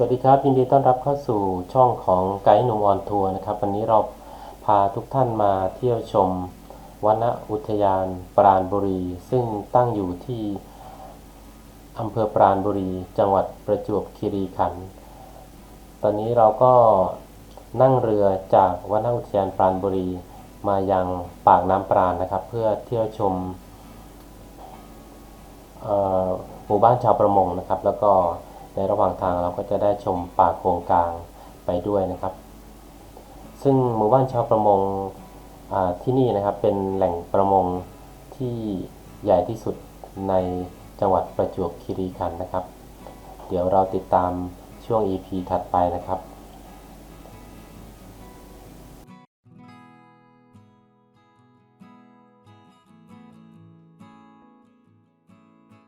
สวัสดีครับ ยินดีต้อนรับเข้าสู่ช่องของไกด์หนุ่มออนทัวร์นะครับ วันนี้เราพาทุกท่านมาเที่ยวชมวนอุทยานปราณบุรี ซึ่งตั้งอยู่ที่อำเภอปราณบุรี จังหวัดประจวบคีรีขันธ์ตอนนี้เราก็นั่งเรือจากวนอุทยานปราณบุรี มายังปากน้ำปราณนะครับ เพื่อเที่ยวชมหมู่บ้านชาวประมงนะครับ แล้วก็ ในระหว่างทางเราก็จะได้ชมป่าโกงกลางไปด้วยนะครับ ซึ่งหมู่บ้านชาวประมงที่นี่นะครับเป็นแหล่งประมงที่ใหญ่ที่สุดในจังหวัดประจวบคีรีขันธ์นะครับ เดี๋ยวเราติดตามช่วง EP ถัดไปนะครับ